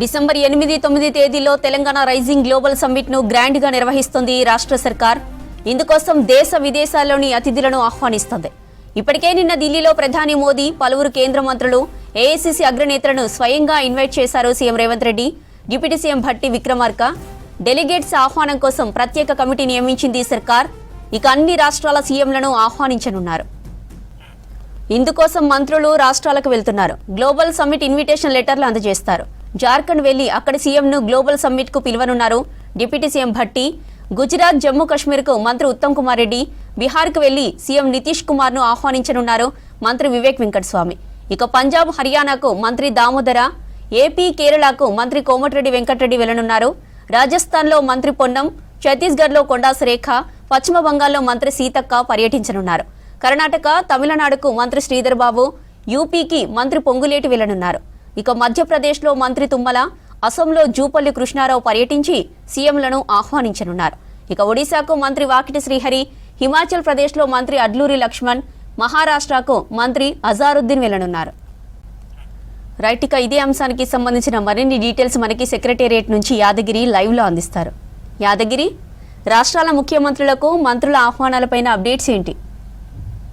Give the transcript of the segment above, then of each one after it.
December ఎనిమిది తొమ్మిది తేదీలో తెలంగాణ రైజింగ్ గ్లోబల్ సమ్మిట్ను గ్రాండ్గా నిర్వహిస్తుంది రాష్ట్ర సర్కార్. ఇందుకోసం దేశ విదేశాల్లోని అతిథులను ఆహ్వానిస్తుంది. ఇప్పటికే నిన్న ఢిల్లీలో ప్రధాని మోదీ పలువురు కేంద్ర మంత్రులు ఏఐసిసి అగ్రనేతలను స్వయంగా ఇన్వైట్ చేశారు CM Revanth Reddy deputy CM Bhatti Vikramarka. Delegates ఆహ్వానం కోసం ప్రత్యేక కమిటీ నియమించింది సర్కార్. ఇక అన్ని రాష్ట్రాల సీఎంలను ఆహ్వానించనున్నారు. ఇందుకోసం మంత్రులు రాష్ట్రాలకు వెళ్తున్నారు. గ్లోబల్ సమ్మిట్ ఇన్విటేషన్ లెటర్లు అందజేస్తారు. జార్ఖండ్ వెళ్ళి అక్కడి సీఎంను గ్లోబల్ సమ్మిట్కు పిలువనున్నారు. డిప్యూటీ సీఎం భట్టి గుజరాత్ జమ్మూ కాశ్మీర్కు మంత్రి ఉత్తమ్ కుమార్ రెడ్డి బీహార్కు వెళ్ళి సీఎం నితీష్ కుమార్ను ఆహ్వానించనున్నారు మంత్రి వివేక్ వెంకటస్వామి. ఇక పంజాబ్ హర్యానాకు మంత్రి దామోదర ఏపీ కేరళకు మంత్రి కోమటిరెడ్డి వెంకటరెడ్డి వెళ్ళనున్నారు. రాజస్థాన్లో మంత్రి పొన్నం ఛత్తీస్గఢ్లో కొండా సురేఖ పశ్చిమ బంగాల్లో మంత్రి సీతక్క పర్యటించనున్నారు. కర్ణాటక తమిళనాడుకు మంత్రి శ్రీధర్ బాబు యూపీకి మంత్రి పొంగులేటి వెళ్ళనున్నారు. ఇక మధ్యప్రదేశ్లో మంత్రి తుమ్మల అసోంలో జూపల్లి కృష్ణారావు పర్యటించి సీఎంలను ఆహ్వానించనున్నారు. ఇక ఒడిశాకు మంత్రి వాకిటి శ్రీహరి హిమాచల్ ప్రదేశ్లో మంత్రి అడ్లూరి లక్ష్మణ్ మహారాష్ట్రకు మంత్రి అజారుద్దీన్ వెళ్ళనున్నారు. రైట్ ఇక ఇదే అంశానికి సంబంధించిన మరిన్ని డీటెయిల్స్ మనకి సెక్రటేరియట్ నుంచి యాదగిరి లైవ్లో అందిస్తారు. యాదగిరి రాష్ట్రాల ముఖ్యమంత్రులకు మంత్రుల ఆహ్వానాలపైన అప్డేట్స్ ఏంటి?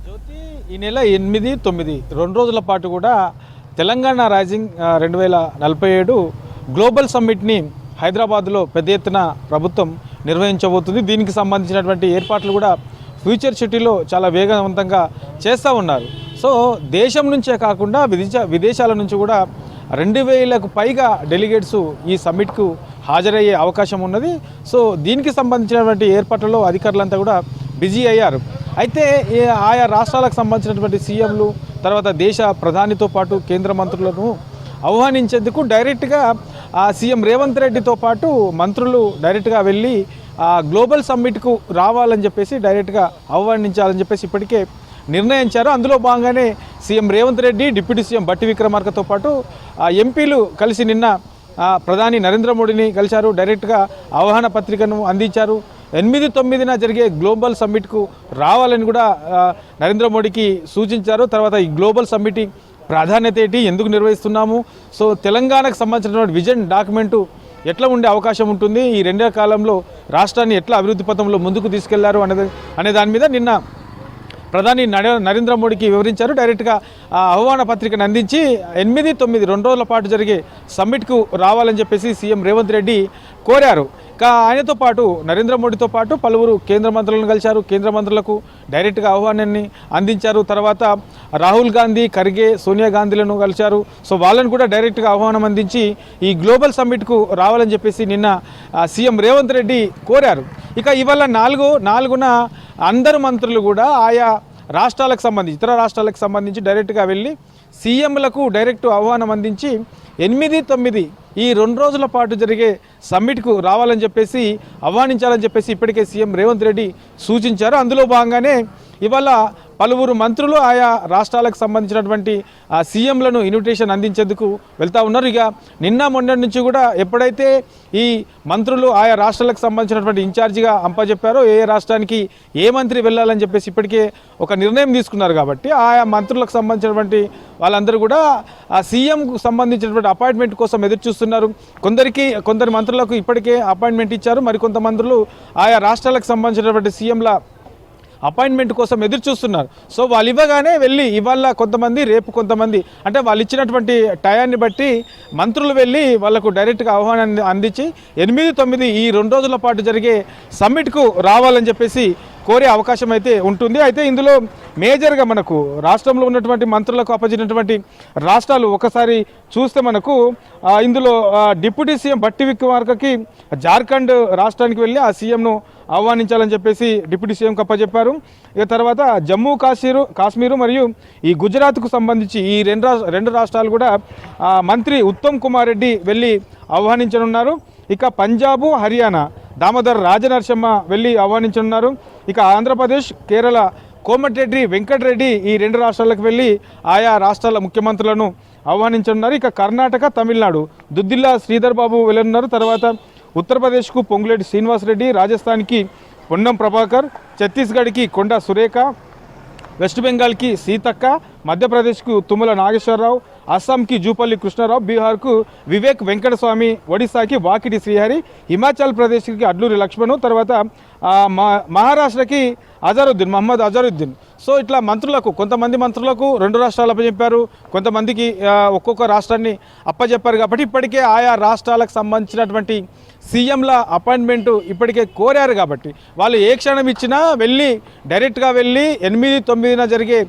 జ్యోతి ఈ నెల ఎనిమిది తొమ్మిది రెండు రోజుల పాటు కూడా తెలంగాణ రైజింగ్ రెండు వేల నలభై ఏడు గ్లోబల్ సమ్మిట్ని హైదరాబాద్లో పెద్ద ఎత్తున ప్రభుత్వం నిర్వహించబోతుంది. దీనికి సంబంధించినటువంటి ఏర్పాట్లు కూడా ఫ్యూచర్ సిటీలో చాలా వేగవంతంగా చేస్తూ ఉన్నారు. సో దేశం నుంచే కాకుండా విదేశ విదేశాల నుంచి కూడా రెండు వేలకు పైగా డెలిగేట్స్ ఈ సమ్మిట్కు హాజరయ్యే అవకాశం ఉన్నది. సో దీనికి సంబంధించినటువంటి ఏర్పాట్లలో అధికారులంతా కూడా బిజీ అయ్యారు. అయితే ఆయా రాష్ట్రాలకు సంబంధించినటువంటి సీఎంలు తర్వాత దేశ ప్రధానితో పాటు కేంద్ర మంత్రులను ఆహ్వానించేందుకు డైరెక్ట్గా ఆ సీఎం రేవంత్ రెడ్డితో పాటు మంత్రులు డైరెక్ట్గా వెళ్ళి ఆ గ్లోబల్ సమ్మిట్కు రావాలని చెప్పేసి డైరెక్ట్గా ఆహ్వానించాలని చెప్పేసి ఇప్పటికే నిర్ణయించారు. అందులో భాగంగానే CM Revanth Reddy deputy CM Bhatti విక్రమార్కతో పాటు ఎంపీలు కలిసి నిన్న ప్రధాని నరేంద్ర మోడీని కలిశారు. డైరెక్ట్గా ఆహ్వాన పత్రికను అందించారు. ఎనిమిది తొమ్మిదిన జరిగే గ్లోబల్ సమ్మిట్కు రావాలని కూడా నరేంద్ర మోడీకి సూచించారు. తర్వాత ఈ గ్లోబల్ సమ్మిట్ ప్రాధాన్యత ఏంటి ఎందుకు నిర్వహిస్తున్నాము? సో తెలంగాణకు సంబంధించినటువంటి విజన్ డాక్యుమెంటు ఎట్లా ఉండే అవకాశం ఉంటుంది? ఈ రెండేళ్ళ కాలంలో రాష్ట్రాన్ని ఎట్లా అభివృద్ధి పథంలో ముందుకు తీసుకెళ్ళారు అనేది అనే దాని మీద నిన్న ప్రధాని నరే నరేంద్ర మోడీకి వివరించారు. డైరెక్ట్గా ఆ ఆహ్వాన పత్రికను అందించి ఎనిమిది తొమ్మిది రెండు రోజుల పాటు జరిగే సమ్మిట్కు రావాలని చెప్పేసి సీఎం రేవంత్ రెడ్డి కోరారు. ఆయనతో పాటు నరేంద్ర మోడీతో పాటు పలువురు కేంద్ర మంత్రులను కలిశారు. కేంద్ర మంత్రులకు డైరెక్ట్గా ఆహ్వానాన్ని అందించారు. తర్వాత రాహుల్ గాంధీ ఖర్గే సోనియా గాంధీలను కలిశారు. సో వాళ్ళని కూడా డైరెక్ట్గా ఆహ్వానం అందించి ఈ గ్లోబల్ సమ్మిట్కు రావాలని చెప్పేసి నిన్న సీఎం రేవంత్ రెడ్డి కోరారు. ఇక ఇవాళ నాలుగు నాలుగున అందరు మంత్రులు కూడా ఆయా రాష్ట్రాలకు సంబంధించి ఇతర రాష్ట్రాలకు సంబంధించి డైరెక్ట్గా వెళ్ళి సీఎంలకు డైరెక్ట్ ఆహ్వానం అందించి ఎనిమిది తొమ్మిది ఈ రెండు రోజుల పాటు జరిగే సమ్మిట్కు రావాలని చెప్పేసి ఆహ్వానించాలని చెప్పేసి ఇప్పటికే సీఎం రేవంత్ రెడ్డి సూచించారు. అందులో భాగంగానే ఇవాళ పలువురు మంత్రులు ఆయా రాష్ట్రాలకు సంబంధించినటువంటి ఆ సీఎంలను ఇన్విటేషన్ అందించేందుకు వెళ్తూ ఉన్నారు. ఇక నిన్న మొన్నటి నుంచి కూడా ఎప్పుడైతే ఈ మంత్రులు ఆయా రాష్ట్రాలకు సంబంధించినటువంటి ఇన్ఛార్జిగా అంపజెప్పారో ఏ రాష్ట్రానికి ఏ మంత్రి వెళ్ళాలని చెప్పేసి ఇప్పటికే ఒక నిర్ణయం తీసుకున్నారు కాబట్టి ఆయా మంత్రులకు సంబంధించినటువంటి వాళ్ళందరూ కూడా ఆ సీఎంకు సంబంధించినటువంటి అపాయింట్మెంట్ కోసం ఎదురు చూస్తున్నారు. కొందరికి కొందరు మంత్రులకు ఇప్పటికే అపాయింట్మెంట్ ఇచ్చారు. మరికొంత మంత్రులు ఆయా రాష్ట్రాలకు సంబంధించినటువంటి సీఎంల అపాయింట్మెంట్ కోసం ఎదురు చూస్తున్నారు. సో వాళ్ళు ఇవ్వగానే వెళ్ళి ఇవాళ కొంతమంది రేపు కొంతమంది అంటే వాళ్ళు ఇచ్చినటువంటి టయాన్ని బట్టి మంత్రులు వెళ్ళి వాళ్ళకు డైరెక్ట్గా ఆహ్వానాన్ని అందించి ఎనిమిది తొమ్మిది ఈ రెండు రోజుల పాటు జరిగే సమ్మిట్కు రావాలని చెప్పేసి కోరే అవకాశం అయితే ఉంటుంది. అయితే ఇందులో మేజర్గా మనకు రాష్ట్రంలో ఉన్నటువంటి మంత్రులకు అప్పచెప్పినటువంటి రాష్ట్రాలు ఒకసారి చూస్తే మనకు ఇందులో డిప్యూటీ సీఎం బట్టి విక్రమార్కకి జార్ఖండ్ రాష్ట్రానికి వెళ్ళి ఆ సీఎంను ఆహ్వానించాలని చెప్పేసి డిప్యూటీ సీఎం అప్పచెప్పారు ఇక తర్వాత జమ్మూ కాశ్మీరు కాశ్మీరు మరియు ఈ గుజరాత్కు సంబంధించి ఈ రెండు రెండు రాష్ట్రాలు కూడా మంత్రి ఉత్తమ్ కుమార్ రెడ్డి వెళ్ళి ఆహ్వానించనున్నారు. ఇక పంజాబు హర్యానా దామోదర్ రాజనరసింహ వెళ్ళి ఆహ్వానించనున్నారు. ఇక ఆంధ్రప్రదేశ్ కేరళ కోమటిరెడ్డి వెంకటరెడ్డి ఈ రెండు రాష్ట్రాలకు వెళ్ళి ఆయా రాష్ట్రాల ముఖ్యమంత్రులను ఆహ్వానించనున్నారు. ఇక కర్ణాటక తమిళనాడు దుద్దిల్లా శ్రీధర్ బాబు వెళ్ళనున్నారు. తర్వాత ఉత్తరప్రదేశ్కు పొంగులేటి శ్రీనివాసరెడ్డి రాజస్థాన్కి పొన్నం ప్రభాకర్ ఛత్తీస్గఢ్కి కొండ సురేఖ వెస్ట్ బెంగాల్కి సీతక్క మధ్యప్రదేశ్కు తుమ్మల నాగేశ్వరరావు అస్సాంకి జూపల్లి కృష్ణారావు బీహార్కు వివేక్ వెంకటస్వామి ఒడిశాకి వాకిటి శ్రీహరి హిమాచల్ ప్రదేశ్కి అడ్లూరి లక్ష్మణు తర్వాత మహారాష్ట్రకి అజరుద్దీన్ మహమ్మద్ అజరుద్దీన్. సో ఇట్లా మంత్రులకు కొంతమంది మంత్రులకు రెండు రాష్ట్రాలు అప్పచెప్పారు కొంతమందికి ఒక్కొక్క రాష్ట్రాన్ని అప్పచెప్పారు కాబట్టి ఇప్పటికే ఆయా రాష్ట్రాలకు సంబంధించినటువంటి సీఎంల అపాయింట్మెంట్ ఇప్పటికే కోరారు కాబట్టి వాళ్ళు ఏ క్షణం ఇచ్చినా వెళ్ళి డైరెక్ట్గా వెళ్ళి ఎనిమిది తొమ్మిదిన జరిగే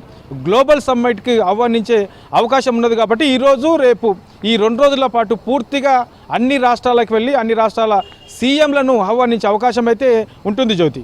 గ్లోబల్ సమ్మిట్కి ఆహ్వానించే అవకాశం ఉన్నది కాబట్టి ఈరోజు రేపు ఈ రెండు రోజుల పాటు పూర్తిగా అన్ని రాష్ట్రాలకు వెళ్ళి అన్ని రాష్ట్రాల సీఎంలను ఆహ్వానించే అవకాశం అయితే ఉంటుంది జ్యోతి.